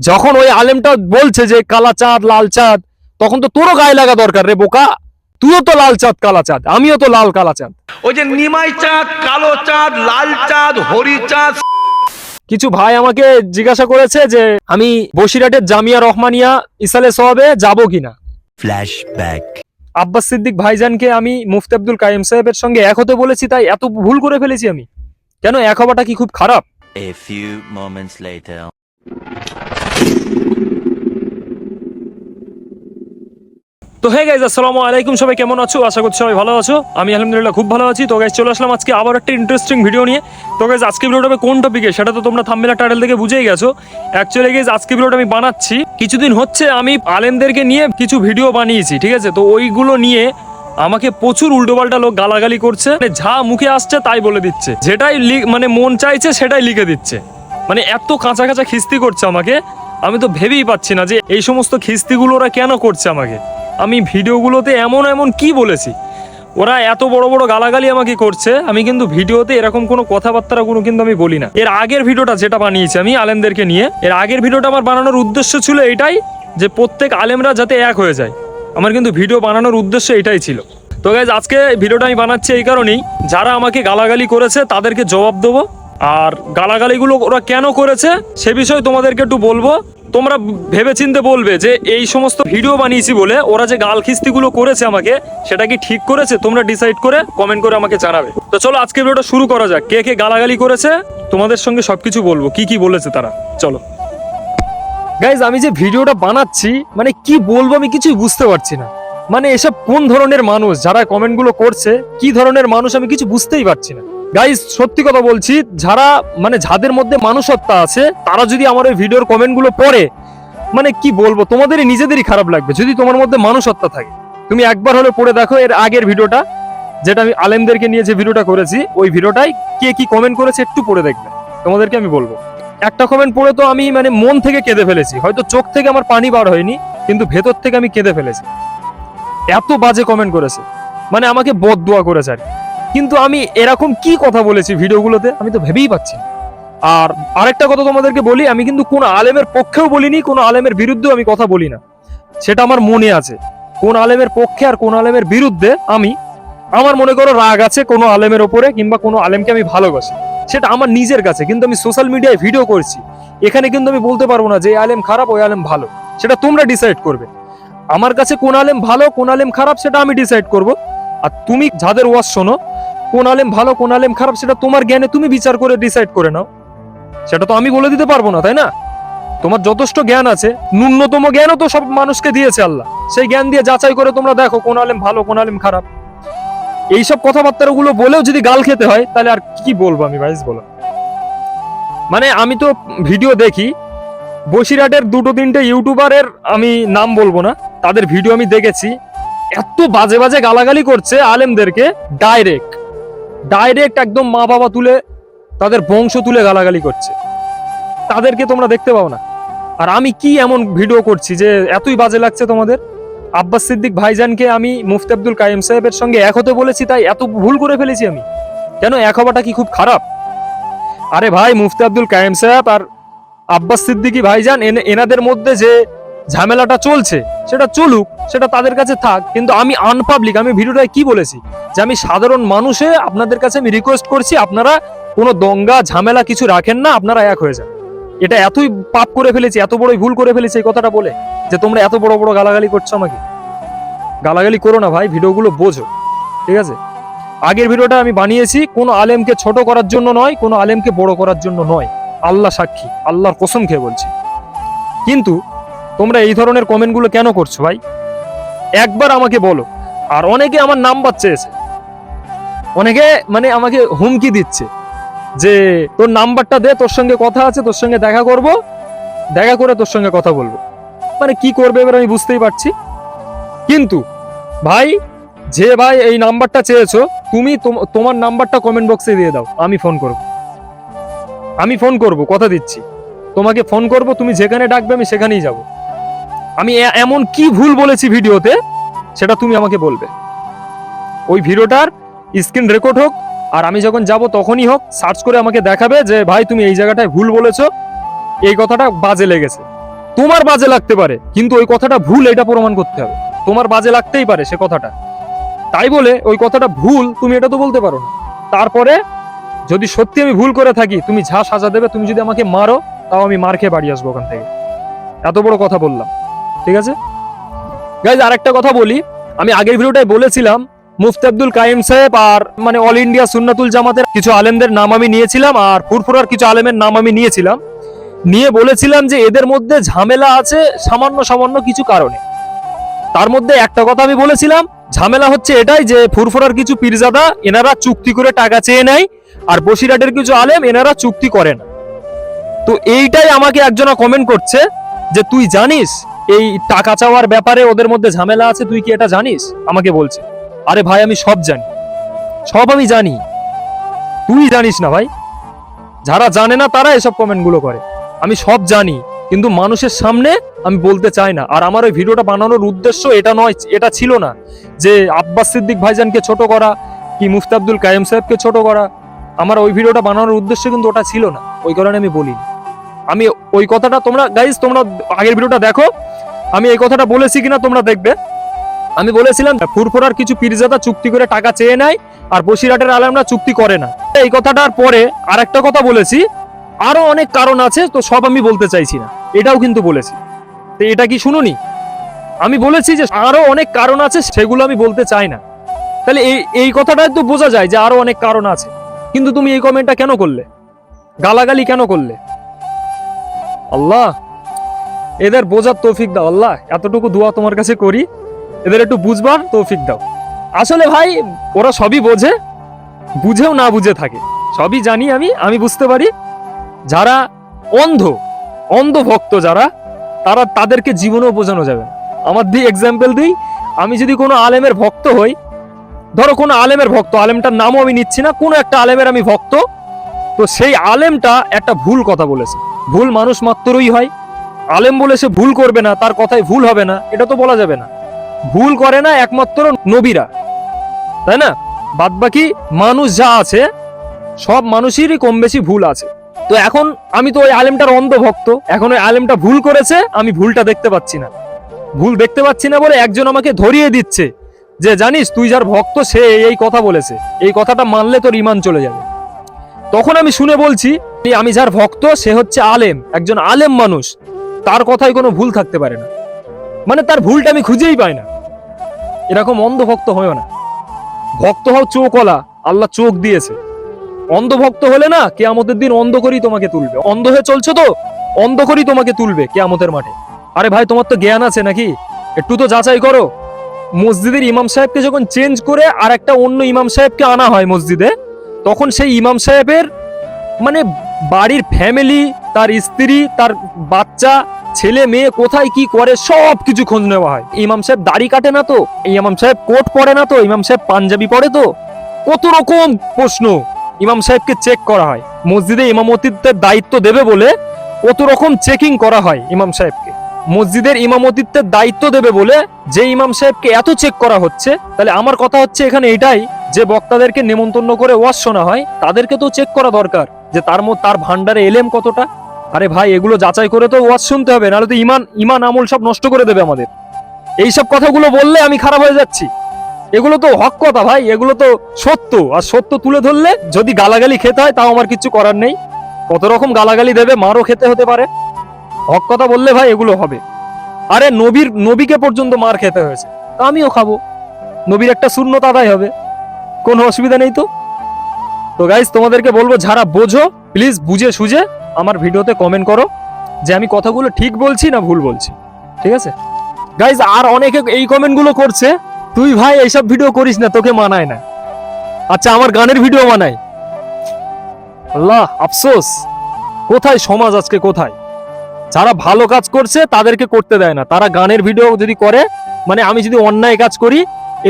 যখন ওই আলেমটা বলছে যে কালা চাঁদ লাল চাঁদ তখন তো তোরও গায়ে লাগা দরকার রে বোকা। তুইও তো লাল চাঁদ কালা চাঁদ আমিও তো লাল কালা চাঁদ। ওই যে নিমাই চাঁদ কালো চাঁদ লাল চাঁদ হরি চাঁদ। কিছু ভাই আমাকে জিজ্ঞাসা করেছে যে আমি বসিরহাটের জামিয়া রহমানিয়া ইসালে সবে যাব কিনা। Flashback. আব্বাস সিদ্দিক ভাইজানকে আমি মুফতি আব্দুল কাইম সাহেবের সঙ্গে এক হতে বলেছি তাই এত ভুল করে ফেলেছি আমি। কেন এক হওয়াটা কি খুব খারাপ? A few moments later. তো হে গাইজ আসসালামু আলাইকুম। সবাই কেমন আছো? আশা করছি সবাই ভালো আছো। আমি আলহামদুলিল্লাহ খুব ভালো আছি। তো গাইজ চলে আসলাম আজকে আবার একটা ইন্টারেস্টিং ভিডিও নিয়ে। তো গাইজ আজকে ভিডিওটা কোন টপিকে সেটা তো তোমরা থাম্বেলা টাইটেল থেকে বুঝেই গেছো। অ্যাকচুয়ালি গাইজ আজকে ভিডিওটা আমি বানাচ্ছি। কিছুদিন হচ্ছে আমি আলেমদেরকে নিয়ে কিছু ভিডিও বানিয়েছি, ঠিক আছে? তো ওইগুলো নিয়ে আমাকে প্রচুর উল্টোপাল্টা লোক গালাগালি করছে। মানে যা মুখে আসছে তাই বলে দিচ্ছে। যেটাই মানে মন চাইছে সেটাই লিখে দিচ্ছে। মানে এত কাঁচা কাঁচা খিস্তি করছে আমাকে। আমি তো ভেবেই পাচ্ছি না যে এই সমস্ত খিস্তিগুলো ওরা কেন করছে আমাকে। আমি ভিডিওগুলোতে এমন এমন কি বলেছি? ওরা এত বড় বড় গালাগালি আমাকে করছে, আমি কিন্তু ভিডিওতে এরকম কোনো কথাবার্তা কোনো কিন্তু আমি বলি না। এর আগের ভিডিওটা যেটা বানিয়েছি আমি আলেমদেরকে নিয়ে, এর আগের ভিডিওটা আমার বানানোর উদ্দেশ্য ছিল এটাই যে প্রত্যেক আলেমরা যাতে এক হয়ে যায়। আমার কিন্তু ভিডিও বানানোর উদ্দেশ্য এটাই ছিল। তো গাইজ আজকে ভিডিওটা আমি বানাচ্ছি এই কারণেই, যারা আমাকে গালাগালি করেছে তাদেরকে জবাব দেবো। আর গালাগালিগুলো ওরা কেন করেছে সে বিষয়ে তোমাদেরকে একটু বলব। তোমরা ভেবেচিন্তে বলবে যে এই সমস্ত ভিডিও বানিয়েছি বলে ওরা যে গাল খিস্তিগুলো করেছে আমাকে, সেটা কি ঠিক করেছে? তোমরা ডিসাইড করে কমেন্ট করে আমাকে জানাবে। তো চলো আজকে ভিডিওটা শুরু করা যাক। কে কে গালাগালি করেছে, তোমাদের সঙ্গে সবকিছু বলব। কি কি বলেছে তারা? চলো। গাইজ আমি যে ভিডিওটা বানাচ্ছি মানে কি বলব আমি কিছুই বুঝতে পারছি না। মানে এসব কোন ধরনের মানুষ, যারা কমেন্টগুলো করছে, কি ধরনের মানুষ আমি কিছু বুঝতেই পারছি না। গাইজ সত্যি কথা বলছি, যারা মানে যাদের মধ্যে মানুষত্ব আছে, তারা যদি আমার ওই ভিডিওর কমেন্টগুলো পড়ে মানে কি বলব, তোমাদেরই নিজেদেরই খারাপ লাগবে যদি তোমার মধ্যে মানুষত্ব থাকে। তুমি একবার হলে পড়ে দেখো এর আগের ভিডিওটা, যেটা আমি আলেমদেরকে নিয়ে যে ভিডিওটা করেছি, ওই ভিডিওটাই কে কি কমেন্ট করেছে একটু পড়ে দেখবে, তোমাদেরকে আমি বলব। একটা কমেন্ট পড়ে তো আমি মানে মন থেকে কেঁদে ফেলেছি, হয়তো চোখ থেকে আমার পানি বার হয়নি, কিন্তু ভেতর থেকে আমি কেঁদে ফেলেছি। এত বাজে কমেন্ট করেছে মানে আমাকে বদ দোয়া করেছে আর কি। কিন্তু আমি এরকম কি কথা বলেছি ভিডিওগুলোতে আমি তো ভেবেই পাচ্ছি। আর আরেকটা কথা তোমাদেরকে বলি, আমি কিন্তু কোন আলেমের পক্ষেও বলিনি, কোন আলেমের বিরুদ্ধেও আমি কথা বলি না। সেটা আমার মনে আছে। কোন আলেমের পক্ষে আর কোন আলেমের বিরুদ্ধে আমি, আমার মনে করো রাগ আছে কোনো আলেমের ওপরে কিংবা কোনো আলেমকে আমি ভালোবাসি। সেটা আমার নিজের কাছে, কিন্তু আমি সোশ্যাল মিডিয়ায় ভিডিও করছি। এখানে কিন্তু আমি বলতে পারব না যে আলেম খারাপ, ওই আলেম ভালো। সেটা তোমরা ডিসাইড করবে। আমার কাছে কোন আলেম ভালো, কোন আলেম খারাপ, সেটা আমি ডিসাইড করব। আর তুমি যাদের ওয়াজ শোনো কোন আলেম ভালো, কোন আলেম খারাপ, সেটা তোমার জ্ঞানে তুমি বিচার করে ডিসাইড করে নাও। সেটা তো আমি বলে দিতে পারব না, তাই না? তোমার যথেষ্ট জ্ঞান আছে, ন্যূনতম জ্ঞানও তো সব মানুষকে দিয়েছে আল্লাহ। সেই জ্ঞান দিয়ে যাচাই করে তোমরা দেখো কোন আলেম ভালো, কোন আলেম খারাপ। এইসব কথাবার্তা কথাবার্তাগুলো বলেও যদি গাল খেতে হয়, তাহলে আর কি বলব আমি ভাইস বলো? মানে আমি তো ভিডিও দেখি, বসিরহাটের দুটো তিনটে ইউটিউবারের আমি নাম বলব না, তাদের ভিডিও আমি দেখেছি। এত বাজে বাজে গালাগালি করছে আলেমদেরকে ডাইরেক্ট ডাইরেক্ট একদম মা বাবা তুলে তাদের বংশ তুলে গালাগালি করছে। তাদেরকে তোমরা দেখতে পাও না। আর আমি কি এমন ভিডিও করছি যে এতই বাজে লাগছে তোমাদের? আব্বাস সিদ্দিক ভাইজানকে আমি মুফতি আব্দুল কাইম সাহেবের সঙ্গে এক হতে বলেছি, তাই এত ভুল করে ফেলেছি আমি। কেন এক হওয়াটা কি খুব খারাপ? আরে ভাই, মুফতি আব্দুল কাইম সাহেব আর আব্বাস সিদ্দিকি ভাইজান এন- এনাদের মধ্যে যে ঝামেলাটা চলছে, সেটা চলুক। সেটা তাদের কাছে থাক। কিন্তু আমি আনপাবলিক আমি ভিডিওটায় কি বলেছি? যে আমি সাধারণ মানুষে আপনাদের কাছে আমি রিকোয়েস্ট করছি, আপনারা কোনো দঙ্গা, ঝামেলা কিছু রাখেন না, আপনারা এক হয়ে যান। এটা এতই পাপ করে ফেলেছি, এত বড়ই ভুল করে ফেলেছি এই কথাটা বলে, যে তোমরা এত বড় বড় গালাগালি করছ আমাকে। গালাগালি করো না ভাই, ভিডিওগুলো বোঝো, ঠিক আছে? আগের ভিডিওটা আমি বানিয়েছি, কোনো আলেমকে ছোট করার জন্য নয়, কোনো আলেমকে বড় করার জন্য নয়। আল্লাহ সাক্ষী, আল্লাহর কসম খেয়ে বলছি। কিন্তু তোমরা এই ধরনের কমেন্টগুলো কেন করছ ভাই? একবার আমাকে বলো। আর অনেকে আমার নাম্বার চেয়েছে। অনেকে মানে আমাকে হুমকি দিচ্ছে যে, তোর নাম্বারটা দে, তোর সঙ্গে কথা আছে, তোর সঙ্গে দেখা করব, দেখা করে তোর সঙ্গে কথা বলব। মানে কি করবে এবার আমি বুঝতেই পারছি। কিন্তু, ভাই, যে ভাই এই নাম্বারটা চেয়েছো, তুমি তোম- তোমার নাম্বারটা কমেন্ট বক্সে দিয়ে দাও, আমি ফোন করব। আমি ফোন করব, কথা দিচ্ছি। তোমাকে ফোন করব, তুমি যেখানে ডাকবে, আমি সেখানেই যাব। আমি এমন কি ভুল বলেছি ভিডিওতে, সেটা তুমি আমাকে বলবে। ওই ভিডিওটার স্ক্রিন রেকর্ড হোক, আর আমি যখন যাব তখনই হোক, সার্চ করে আমাকে দেখাবে যে, ভাই, তুমি এই জায়গাটায় ভুল বলেছ। এই কথাটা বাজে লেগেছে। তোমার বাজে লাগতে পারে, কিন্তু ওই কথাটা ভুল, এটা প্রমাণ করতে হবে। তোমার বাজে লাগতেই পারে সে কথাটা। তাই বলে ওই কথাটা ভুল, তুমি এটা তো বলতে পারো না। তারপরে, যদি সত্যি আমি ভুল করে থাকি, তুমি যা সাজা দেবে, তুমি যদি আমাকে মারো, তাও আমি মার খেয়ে বাড়ি আসব ওখান থেকে। এত বড় কথা বললাম। ঠিক আছে? গাইজ আরেকটা কথা বলি। আমি আগের ভিডিওটায় বলেছিলাম মুফতি আব্দুল কাইম সাহেব আর মানে অল ইন্ডিয়া সুন্নাতুল জামাতের কিছু আলেমদের নাম আমি নিয়েছিলাম আর ফুরফুরার কিছু আলেমের নাম আমি নিয়েছিলাম। নিয়ে বলেছিলাম যে এদের মধ্যে ঝামেলা আছে সামান্য সামান্য কিছু কারণে। তার মধ্যে একটা কথা আমি বলেছিলাম, ঝামেলা হচ্ছে এটাই যে ফুরফুরার কিছু পীরজাদা, এনারা চুক্তি করে টাকা চেয়ে নেয় আর বসিরহাটের কিছু আলেম এনারা চুক্তি করে না। তো এইটাই আমাকে একজনা কমেন্ট করছে যে, তুই জানিস এই টাকা চাওয়ার ব্যাপারে ওদের মধ্যে ঝামেলা আছে, তুই কি এটা জানিস? আমাকে বলছে। আরে ভাই, আমি সব জানি। সব আমি জানি। তুই জানিস না ভাই। যারা জানে না, তারা এসব কমেন্টগুলো করে। আমি সব জানি, কিন্তু মানুষের সামনে আমি বলতে চাই না। আর আমার ওই ভিডিওটা বানানোর উদ্দেশ্য এটা নয়, এটা ছিল না। যে আব্বাস সিদ্দিক ভাইজানকে ছোট করা, কি মুফতি আব্দুল কায়েম সাহেবকে ছোট করা, আমার ওই ভিডিওটা বানানোর উদ্দেশ্য কিন্তু ওটা ছিল না। ওই কারণে আমি বলি আমি ওই কথাটা তোমরা গাইজ তোমরা আগের ভিডিওটা দেখো। আমি এই কথাটা বলেছি কিনা তোমরা দেখবে। আমি বলেছিলাম, ফুরফুরার কিছু পীরজাদা চুক্তি করে টাকা চেয়ে নেয় আর বসিরহাটের আলেমরা চুক্তি করে না। এই কথাটার পরে আর একটা কথা বলেছি, আরও অনেক কারণ আছে, তো সব আমি বলতে চাইছি না। এটাও কিন্তু বলেছি। তো এটা কি শুনুনি? আমি বলেছি যে আরও অনেক কারণ আছে, সেগুলো আমি বলতে চাই না। তাহলে এই এই কথাটাই তো বোঝা যায় যে আরও অনেক কারণ আছে। কিন্তু তুমি এই কমেন্টটা কেন করলে? গালাগালি কেন করলে? আল্লাহ! এদের বোঝার তৌফিক দাও, আল্লাহ। এতটুকু দোয়া তোমার কাছে করি। এদের একটু বুঝবার তৌফিক দাও। আসলে ভাই, ওরা সবই বোঝে, বুঝেও না বুঝে থাকে। সবই জানি আমি আমি বুঝতে পারি। যারা অন্ধ অন্ধ ভক্ত যারা, তারা তাদেরকে জীবনেও বোঝানো যাবে আমার দিই এক্সাম্পল দিই। আমি যদি কোনো আলেমের ভক্ত হই, ধরো কোনো আলেমের ভক্ত, আলেমটার নামও আমি নিচ্ছি না, কোনো একটা আলেমের আমি ভক্ত, তো সেই আলেমটা একটা ভুল কথা বলেছে। ভুল মানুষ মাত্রই হয়। আলেম বলে সে ভুল করবে না, তার কথায় ভুল হবে না, এটা তো বলা যাবে না। ভুল করে না একমাত্র নবীরা, তাই না? বাদ বাকি মানুষ যা আছে, সব মানুষেরই কম বেশি ভুল আছে। তো এখন আমি তো ওই আলেমটার অন্ধ ভক্ত এখন ওই আলেমটা ভুল করেছে, আমি ভুলটা দেখতে পাচ্ছি না। ভুল দেখতে পাচ্ছি না বলে একজন আমাকে ধরিয়ে দিচ্ছে যে, জানিস, তুই যার ভক্ত, সে এই কথা বলেছে। এই কথাটা মানলে তোর ইমান চলে যাবে। তখন আমি শুনে বলছি, আমি যার ভক্ত, সে হচ্ছে আলেম, একজন আলেম মানুষ। তার কথায় কোনো ভুল থাকতে পারে না। মানে তার ভুলটা আমি খুঁজেই পাই না। এরকম অন্ধ ভক্ত হয় না। ভক্ত হও চোখওয়ালা, আল্লাহ চোখ দিয়েছে। অন্ধ ভক্ত হলে না কেয়ামতের দিন অন্ধ করেই তোমাকে তুলবে। অন্ধ হয়ে চলছো তো, অন্ধ করেই তোমাকে তুলবে কেয়ামতের মাঠে। আরে ভাই, তোমার তো জ্ঞান আছে নাকি? একটু তো যাচাই করো। মসজিদের ইমাম সাহেবকে যখন চেঞ্জ করে আর একটা অন্য ইমাম সাহেবকে আনা হয় মসজিদে, তখন সেই ইমাম সাহেবের মানে বাড়ির ফ্যামিলি তার স্ত্রী, তার বাচ্চা ছেলে মেয়ে কোথায় কি করে সব কিছু খোঁজ নেওয়া হয়। ইমাম সাহেব দাড়ি কাটে না তো? ইমাম সাহেব কোট পরে না তো? ইমাম সাহেব পাঞ্জাবি পরে তো? কত রকম প্রশ্ন ইমাম সাহেবকে চেক করা হয়। মসজিদে ইমামতিত্বের দায়িত্ব দেবে বলে কত রকম চেকিং করা হয় ইমাম সাহেবকে। মসজিদের ইমামতিত্বের দায়িত্ব দেবে বলে যে ইমাম সাহেবকে এত চেক করা হচ্ছে, তাহলে আমার কথা হচ্ছে এখানে এটাই, যে বক্তাদেরকে নেমন্তন্ন করে ওয়াজ শোনা হয়, তাদেরকে তো চেক করা দরকার, যে তার মধ্যে তার ভান্ডারে এলেম কতটা? আরে ভাই, এগুলো যাচাই করে তো ওয়াজ শুনতে হবে, নাহলে তো ইমান ইমান আমল সব নষ্ট করে দেবে আমাদের। এইসব কথাগুলো বললে আমি খারাপ হয়ে যাচ্ছি। এগুলো তো হক কথা ভাই, এগুলো তো সত্য। আর সত্য তুলে ধরলে যদি গালাগালি খেতে হয়, তাও আমার কিছু করার নেই। কত রকম গালাগালি দেবে, মারও খেতে হতে পারে। হক কথা বললে ভাই, এগুলো হবে। আরে নবীর, নবীকে পর্যন্ত মার খেতে হয়েছে। তা আমিও খাব। নবীর একটা শূন্যতা আদায় হবে। কোনো অসুবিধা নেই তো? তো গাইজ তোমাদেরকে বলব, যারা বোঝো প্লিজ বুঝে সুঝে আমার ভিডিওতে কমেন্ট করো যে আমি কথাগুলো ঠিক বলছি না ভুল বলছি। ঠিক আছে? গাইজ আর অনেকে এই কমেন্টগুলো করছে, তুই ভাই এইসব ভিডিও করিস না, তোকে মানায় না। আচ্ছা আমার গানের ভিডিও মানায় আল্লাহ, আফসোস। কোথায় সমাজ আজকে, কোথায়? যারা ভালো কাজ করছে, তাদেরকে করতে দেয় না। তারা গানের ভিডিও যদি করে মানে আমি যদি অন্যায় কাজ করি,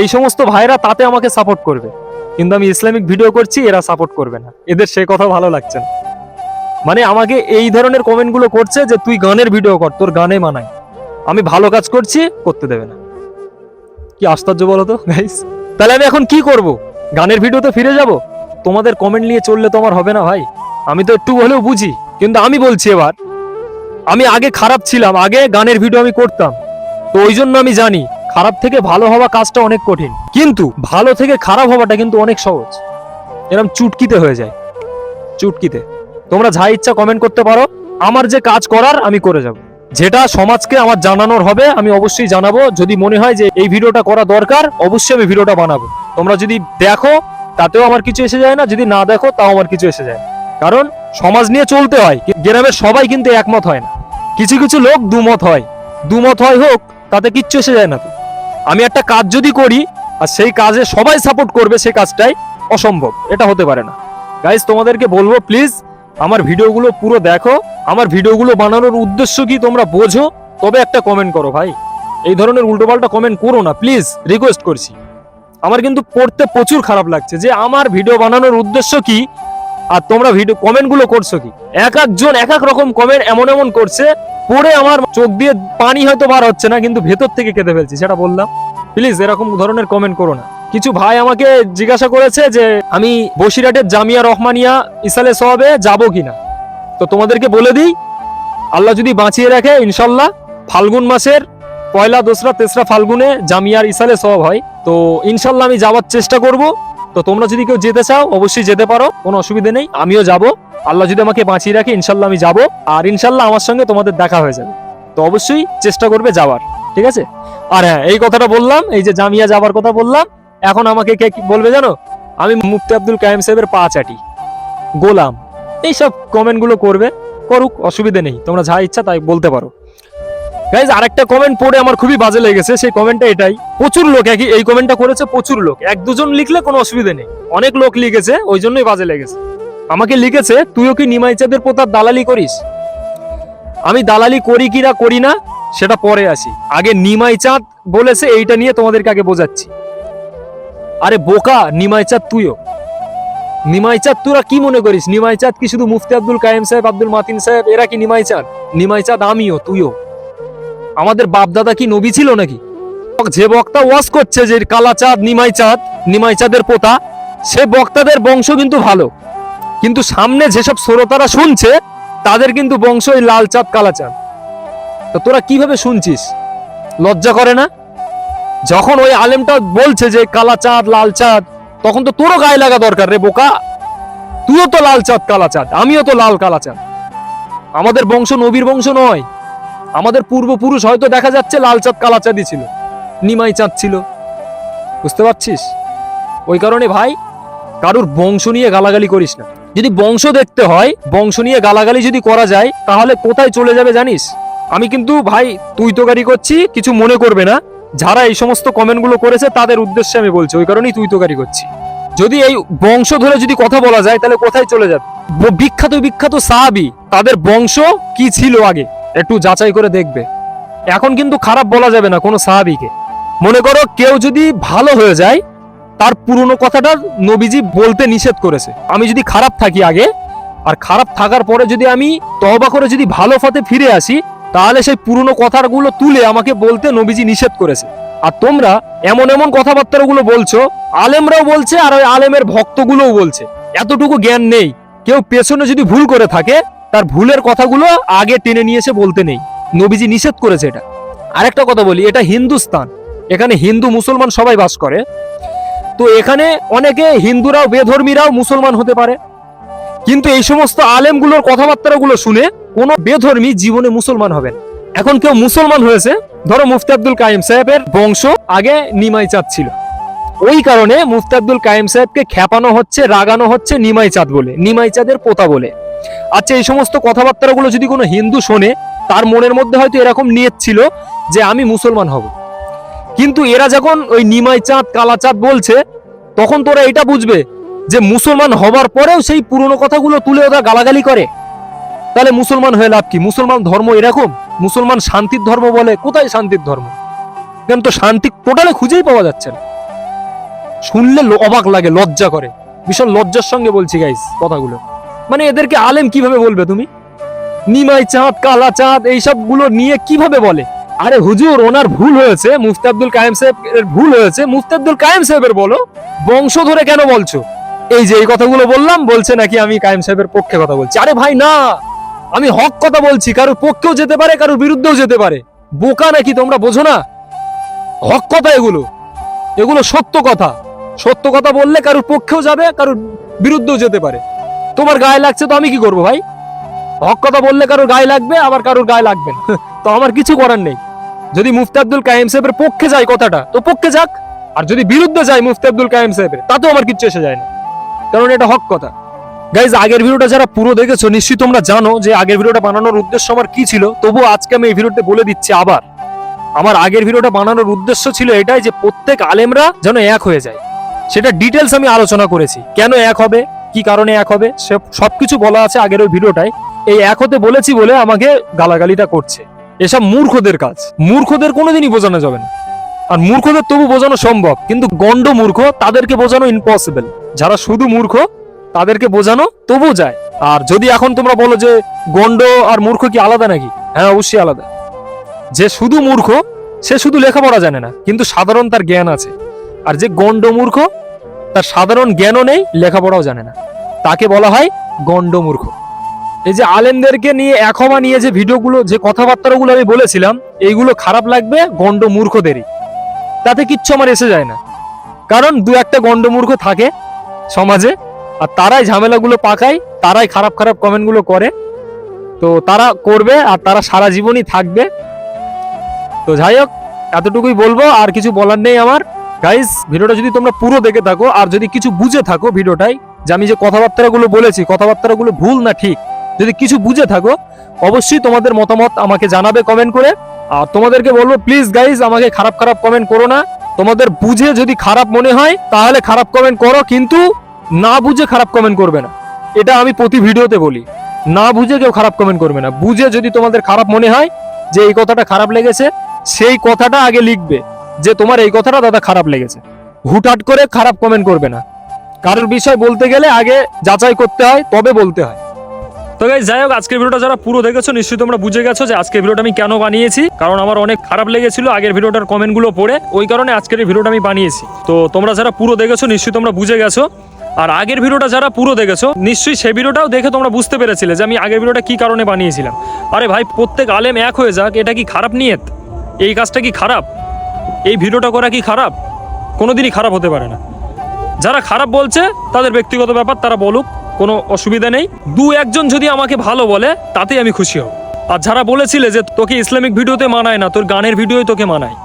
এই সমস্ত ভাইরা তাতে আমাকে সাপোর্ট করবে। কিন্তু আমি ইসলামিক ভিডিও করছি, এরা সাপোর্ট করবে না। এদের সে কথা ভালো লাগছে না। মানে আমাকে এই ধরনের কমেন্টগুলো করছে যে তুই গানের ভিডিও কর, তোর গানে মানায়। আমি ভালো কাজ করছি, করতে দেবে না। কি আশ্চর্য বলো তো গাইস তাহলে আমি এখন কি করব? গানের ভিডিওতে ফিরে যাব? তোমাদের কমেন্ট নিয়ে চললে তো আমার হবে না ভাই। আমি তো একটু হলেও বুঝি, কিন্তু আমি বলছি এবার। আমি আগে খারাপ ছিলাম, আগে গানের ভিডিও আমি করতাম। তো ওই জন্য আমি জানি, খারাপ থেকে ভালো হওয়া কাজটা অনেক কঠিন। কিন্তু ভালো থেকে খারাপ হওয়াটা কিন্তু অনেক সহজ। এরকম চুটকিতে হয়ে যায়। চুটকিতে। তোমরা যা ইচ্ছা কমেন্ট করতে পারো। আমার যে কাজ করার, আমি করে যাব। যেটা সমাজকে আমার জানানোর হবে, আমি অবশ্যই জানাব। যদি মনে হয় যে এই ভিডিওটা করা দরকার, অবশ্যই আমি ভিডিওটা বানাবো। তোমরা যদি দেখো, তাতেও আমার কিছু এসে যায় না। যদি না দেখো, তাও আমার কিছু এসে যায় কারণ সমাজ নিয়ে চলতে হয়। গ্রামের সবাই কিন্তু একমত হয় না। কিছু কিছু লোক দুমত হয়। দুমত হয় হোক, তাতে কিচ্ছু এসে যায় না আমি একটা কাজ যদি করি, আর সেই কাজে সবাই সাপোর্ট করবে, সেই কাজটাই অসম্ভব। এটা হতে পারে না। গাইজ তোমাদেরকে বলব প্লিজ আমার ভিডিওগুলো পুরো দেখো। আমার ভিডিওগুলো বানানোর উদ্দেশ্য কি তোমরা বোঝো? তবে একটা কমেন্ট করো ভাই। এই ধরনের উল্টোপাল্টা কমেন্ট করো না প্লিজ রিকোয়েস্ট করছি। আমার কিন্তু পড়তে প্রচুর খারাপ লাগছে যে আমার ভিডিও বানানোর উদ্দেশ্য কি? আর তোমরা ভিডিও কমেন্টগুলো করছ কি? এক একজন এক এক রকম কমেন্ট এমন এমন করছে, পড়ে আমার চোখ দিয়ে পানি হয়তো বার হচ্ছে না, কিন্তু ভেতর থেকে কেঁদে ফেলছি, সেটা বললাম। প্লিজ এরকম ধরনের কমেন্ট করো না। কিছু ভাই আমাকে জিজ্ঞাসা করেছে যে, আমি বসিরহাটের জামিয়া রহমানিয়া ইসালে সবে যাব কিনা? তো তোমাদেরকে বলে দিই, আল্লাহ যদি বাঁচিয়ে রাখে, ইনশাল্লাহ ফাল্গুন মাসের পয়লা, দোসরা, তেসরা ফাল্গুনে জামিয়ার ইসালে সব হয়। তো ইনশাল্লাহ আমি যাওয়ার চেষ্টা করব। তো তোমরা যদি কেউ যেতে চাও, অবশ্যই যেতে পারো, কোনো অসুবিধা নেই, আমিও যাব। আল্লাহ যদি আমাকে বাঁচিয়ে রাখে, ইনশাল্লাহ আমি যাব। আর ইনশাল্লাহ আমার সঙ্গে তোমাদের দেখা হয়ে যাবে। তো অবশ্যই চেষ্টা করবে যাওয়ার, ঠিক আছে? আর হ্যাঁ এই কথাটা বললাম, এই যে জামিয়া যাবার কথা বললাম এখন আমাকে কে বলবে জানো? আমি মুফতি আব্দুল কায়েম সাহেবের পা চাটি। গোলাম। এইসব কমেন্টগুলো করবে, করুক, অসুবিধা নেই, তোমরা যা ইচ্ছা তাই বলতে পারো। গাইজ আরেকটা কমেন্ট পড়ে আমার খুবই বাজে লেগেছে, সেই কমেন্টটা এটাই। প্রচুর লোক একই, এই কমেন্টটা করেছে প্রচুর লোক। এক দুজন লিখলে কোনো অসুবিধা নেই। অনেক লোক লিখেছে, ওই জন্যই বাজে লেগেছে। আমাকে লিখেছে, তুইও কি নিমাইচাঁদের পোতার দালালি করিস? আমি দালালি করি কি না করি না, সেটা পরে আসি। আগে নিমাই চাঁদ বলেছে, এইটা নিয়ে তোমাদেরকে আগে বোঝাচ্ছি। আরে বোকা নিমাই চাঁদ তুইও। নিমাই চাঁদ তোরা কি মনে করিস? নিমাই চাঁদ কি শুধু মুফতি আব্দুল কায়েম সাহেব, আব্দুল মাতিন সাহেব? এরা কি নিমাই চাঁদ নিমাই চাঁদ আমিও, তুইও। আমাদের বাপ দাদা কি নবী ছিল নাকি? যে বক্তা ওয়াজ করছে যে কালা চাঁদ নিমাই চাঁদ নিমাই চাঁদের পোতা, সে বক্তাদের বংশ কিন্তু ভালো। কিন্তু সামনে যেসব শ্রোতারা শুনছে, তাদের কিন্তু বংশ ওই লাল চাঁদ কালা চাঁদ তো তোরা কীভাবে শুনছিস? লজ্জা করে না? যখন ওই আলেমটা বলছে যে কালা চাঁদ, লাল চাঁদ, তখন তো তোরও গায়ে লাগা দরকার রে বোকা। তুইও তো লাল চাঁদ, কালা চাঁদ, আমিও তো লাল, কালা চাঁদ। আমাদের বংশ নবীর বংশ নয়। আমাদের পূর্বপুরুষ হয়তো দেখা যাচ্ছে লাল চাঁদ, কালা চাঁদই ছিল। নিমাই চাঁদ ছিল। বুঝতে পারছিস? ওই কারণে ভাই, কারুর বংশ নিয়ে গালাগালি করিস না। যদি বংশ দেখতে হয়, বংশ নিয়ে গালাগালি যদি করা যায়, তাহলে কোথায় চলে যাবে জানিস? আমি কিন্তু ভাই, তুই তো গাড়ি করছি, কিছু মনে করবে না। যারা এই সমস্ত কমেন্টগুলো করেছে, তাদের উদ্দেশ্যে আমি বলছি, ওই কারণেই তুই তো গাড়ি করছি। যদি এই বংশ ধরে যদি কথা বলা যায়, তাহলে কোথায় চলে যাবে? বিখ্যাত বিখ্যাত সাহাবি, তাদের বংশ কি ছিল আগে? একটু যাচাই করে দেখবে। এখন কিন্তু খারাপ বলা যাবে না কোনো সাহাবিকে। মনে করো কেউ যদি ভালো হয়ে যায়, তার পুরনো কথাটা নবীজি বলতে নিষেধ করেছে। আমি যদি খারাপ থাকি আগে, আর খারাপ থাকার পরে যদি আমি তহবা করে যদি ভালো পথে ফিরে আসি তাহলে সেই পুরনো কথাগুলো তুলে আমাকে বলতে নবীজি নিষেধ করেছে। আর তোমরা এমন এমন কথাবার্তাগুলো বলছো, আলেমরাও বলছে আর ওই আলেমের ভক্তগুলোও বলছে। এতটুকু জ্ঞান নেই। কেউ পেছনে যদি ভুল করে থাকে, তার ভুলের কথাগুলো আগে টেনে নিয়ে এসে বলতে নেই। নবীজি নিষেধ করেছে এটা। আরেকটা কথা বলি, এটা হিন্দুস্তান। এখানে হিন্দু মুসলমান সবাই বাস করে। তো এখানে অনেকে হিন্দুরাও, বেধর্মীরাও মুসলমান হতে পারে। কিন্তু এই সমস্ত আলেমগুলোর কথাবার্তাগুলো শুনে কোনো বেধর্মী জীবনে মুসলমান হবেন। এখন কেউ মুসলমান হয়েছে, ধরো মুফতি আব্দুল কাইম সাহেবের বংশ আগে নিমাই চাঁদ ছিল। ওই কারণে মুফতি আব্দুল কাইম সাহেবকে খেপানো হচ্ছে, রাগানো হচ্ছে নিমাই চাঁদ বলে, নিমাই চাঁদের পোতা বলে। আচ্ছা এই সমস্ত কথাবার্তাগুলো যদি কোনো হিন্দু শোনে, তার মনের মধ্যে হয়তো এরকম নিয়ত ছিল যে আমি মুসলমান হব। কিন্তু এরা যখন ওই নিমাই চাঁদ, কালা চাঁদ বলছে, তখন তোরা এটা বুঝবে যে মুসলমান হবার পরেও সেই পুরনো কথাগুলো তুলে ওরা গালাগালি করে। তাহলে মুসলমান হয়ে লাভ কি? মুসলমান ধর্ম এরকম? মুসলমান শান্তির ধর্ম বলে? কোথায় শান্তির ধর্ম? কেন তো শান্তি টোটালে খুঁজেই পাওয়া যাচ্ছে না। শুনলে অবাক লাগে, লজ্জা করে। ভীষণ লজ্জার সঙ্গে বলছি গাইস কথাগুলো। মানে এদেরকে আলেম কীভাবে বলবে তুমি? নিমাই চাঁদ, কালা চাঁদ এইসবগুলো নিয়ে কীভাবে বলে? আরে হুজুর, ওনার ভুল হয়েছে। মুফতি আব্দুল কায়েম সাহেবের ভুল হয়েছে। মুফতি আব্দুল কায়েম সাহেবের বলো। বংশ ধরে কেন বলছো? এই যে এই কথাগুলো বললাম, বলছে নাকি আমি কায়েম সাহেবের পক্ষে কথা বলছি। আরে ভাই, না! আমি হক কথা বলছি, কারোর পক্ষেও যেতে পারে, কারোর বিরুদ্ধেও যেতে পারে। বোকা নাকি তোমরা, বোঝো না? হক কথা এগুলো। এগুলো সত্য কথা। সত্য কথা বললে কারোর পক্ষেও যাবে, কারোর বিরুদ্ধেও যেতে পারে। তোমার গায়ে লাগছে তো আমি কি করব ভাই? হক কথা বললে কারোর গায়ে লাগবে, আবার কারোর গায়ে লাগবে তো আমার কিছু করার নেই। যদি মুফতি আব্দুল কাইম সাহেবের পক্ষে যায় কথাটা, তো পক্ষে যাক। আর যদি বিরুদ্ধে যায় মুফতি আব্দুল কাইম সাহেবের, তাতেও আমার কিচ্ছু এসে যায় না। কারণ এটা হক কথা। গাইজ আগের ভিডিওটা যারা পুরো দেখেছ, নিশ্চয়ই তোমরা জানো যে আগের ভিডিওটা বানানোর উদ্দেশ্য আমার কি ছিল। তবু আজকে আমি এই ভিডিওতে বলে দিচ্ছি আবার। আমার আগের ভিডিওটা বানানোর উদ্দেশ্য ছিল এটাই যে প্রত্যেক আলেমরা যেন এক হয়ে যায়। সেটা ডিটেলস আমি আলোচনা করেছি। কেন এক হবে? কি কারণে এক হবে? সে সবকিছু বলা আছে আগের ওই ভিডিওটায়। এই এক হতে বলেছি বলে আমাকে গালাগালিটা করছে। এসব মূর্খদের কাজ। মূর্খদের কোনোদিনই বোঝানো যাবে না। আর মূর্খদের তবু বোঝানো সম্ভব। কিন্তু গন্ড মূর্খ তাদেরকে বোঝানো ইম্পসিবল যারা শুধু মূর্খ তাদেরকে বোঝানো তবু যায়। আর যদি এখন তোমরা বলো যে গন্ড আর মূর্খ কি আলাদা নাকি? হ্যাঁ অবশ্যই আলাদা। যে শুধু মূর্খ, সে শুধু লেখাপড়া জানে না, কিন্তু সাধারণ তার জ্ঞান আছে। আর যে গন্ড মূর্খ, তার সাধারণ জ্ঞানও নেই, লেখাপড়াও জানে না। তাকে বলা হয় গন্ড মূর্খ। এই যে আলেমদেরকে নিয়ে একমা নিয়ে যে ভিডিওগুলো, যে কথাবার্তাগুলো আমি বলেছিলাম, এইগুলো খারাপ লাগবে গন্ড মূর্খদেরই। তাতে কিচ্ছু আমার এসে যায় না। কারণ দু একটা গন্ড মূর্খ থাকে সমাজে আর তারাই ঝামেলাগুলো পাকায়, তারাই খারাপ খারাপ কমেন্টগুলো করে। তো তারা করবে আর তারা সারা জীবনই থাকবে। তো যাই হোক, এতটুকুই বলব, আর কিছু বলার নেই আমার। গাইস ভিডিওটা যদি তোমরা পুরো দেখে থাকো, আর যদি কিছু বুঝে থাকো ভিডিওটাই যে আমি যে কথাবার্তাগুলো বলেছি, কথাবার্তাগুলো ভুল না ঠিক, যদি কিছু বুঝে থাকো, অবশ্যই তোমাদের মতামত আমাকে জানাবে কমেন্ট করে। আর তোমাদেরকে বলব প্লিজ গাইস আমাকে খারাপ খারাপ কমেন্ট করো না। তোমাদের বুঝে যদি খারাপ মনে হয়, তাহলে খারাপ কমেন্ট করো, কিন্তু না বুঝে খারাপ কমেন্ট করবে না। এটা আমি প্রতি ভিডিওতে বলি। না বুঝে কেউ খারাপ কমেন্ট করবে না। বুঝে যদি তোমাদের খারাপ মনে হয় যে এই কথাটা খারাপ লেগেছে, সেই কথাটা আগে লিখবে যে তোমার এই কথাটা দাদা খারাপ লেগেছে। হুটহাট করে খারাপ কমেন্ট করবে না। কারোর বিষয় বলতে গেলে আগে যাচাই করতে হয়, তবে বলতে হয়। তো গাইজ যাই হোক, আজকের ভিডিওটা যারা পুরো দেখেছ, নিশ্চয়ই তোমরা বুঝে গেছো যে আজকের ভিডিওটা আমি কেন বানিয়েছি। কারণ আমার অনেক খারাপ লেগেছিল আগের ভিডিওটার কমেন্টগুলো পড়ে। ওই কারণে আজকের এই ভিডিওটা আমি বানিয়েছি। তো তোমরা যারা পুরো দেখেছ, নিশ্চয়ই তোমরা বুঝে গেছো আর আগের ভিডিওটা যারা পুরো দেখেছ, নিশ্চয়ই সেই ভিডিওটাও দেখে তোমরা বুঝতে পেরেছিলে যে আমি আগের ভিডিওটা কি কারণে বানিয়েছিলাম। আরে ভাই, প্রত্যেক আলেম এক হয়ে যাক, এটা কি খারাপ নিয়ত? এই কাজটা কি খারাপ? এই ভিডিওটা করা কি খারাপ? কোনোদিনই খারাপ হতে পারে না। যারা খারাপ বলছে, তাদের ব্যক্তিগত ব্যাপার, তারা বলুক, কোনো অসুবিধা নেই। দু একজন যদি আমাকে ভালো বলে, তাতেই আমি খুশি হব। আর যারা বলেছিলে যে তোকে ইসলামিক ভিডিওতে মানায় না, তোর গানের ভিডিওই তোকে মানায়,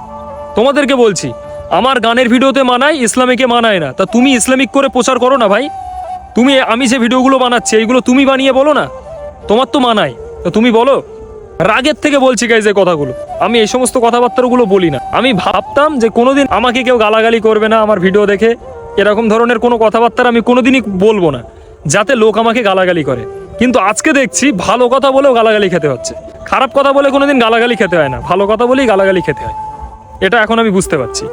তোমাদেরকে বলছি আমার গানের ভিডিওতে মানায়, ইসলামিকে মানায় না। তা তুমি ইসলামিক করে প্রচার করো না ভাই। তুমি, আমি যে ভিডিওগুলো বানাচ্ছি, এইগুলো তুমি বানিয়ে বলো না। তোমার তো মানায়। তা তুমি বলো, রাগের থেকে বলছি গাইজ এই কথাগুলো। আমি এই সমস্ত কথাবার্তাগুলো বলি না। আমি ভাবতাম যে কোনোদিন আমাকে কেউ গালাগালি করবে না আমার ভিডিও দেখে। এরকম ধরনের কোনো কথাবার্তা আমি কোনোদিনই বলব না, যাতে লোক আমাকে গালাগালি করে। কিন্তু আজকে দেখছি ভালো কথা বলেও গালাগালি খেতে হচ্ছে। খারাপ কথা বলে কোনোদিন গালাগালি খেতে হয় না। ভালো কথা বলেই গালাগালি খেতে হয়। এটা এখন আমি বুঝতে পারছি।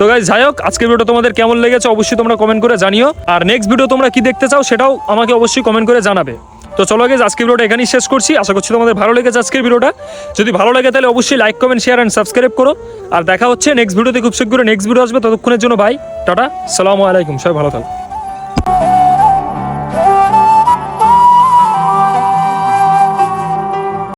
তো গাইজ যাই হোক, আজকের ভিডিও তোমাদের কেমন লেগেছে অবশ্যই তোমরা কমেন্ট করে জানিও। আর নেক্সট ভিডিও তোমরা কি দেখতে চাও সেটাও আমাকে অবশ্যই কমেন্ট করে জানাবে। তো চলো গেজ আজকের ভিডিওটা এখানেই শেষ করছি। আশা করছি তোমাদের ভালো লেগেছে আজকের ভিডিওটা যদি ভালো লাগে তাহলে অবশ্যই like comment share and subscribe করো। আর দেখা হচ্ছে নেক্সট ভিডিওতে খুব শীঘ্রই নেক্সট ভিডিও আসবে। ততক্ষণের জন্য ভাই টাটা, সালামু আলাইকুম, সবাই ভালো থাকো।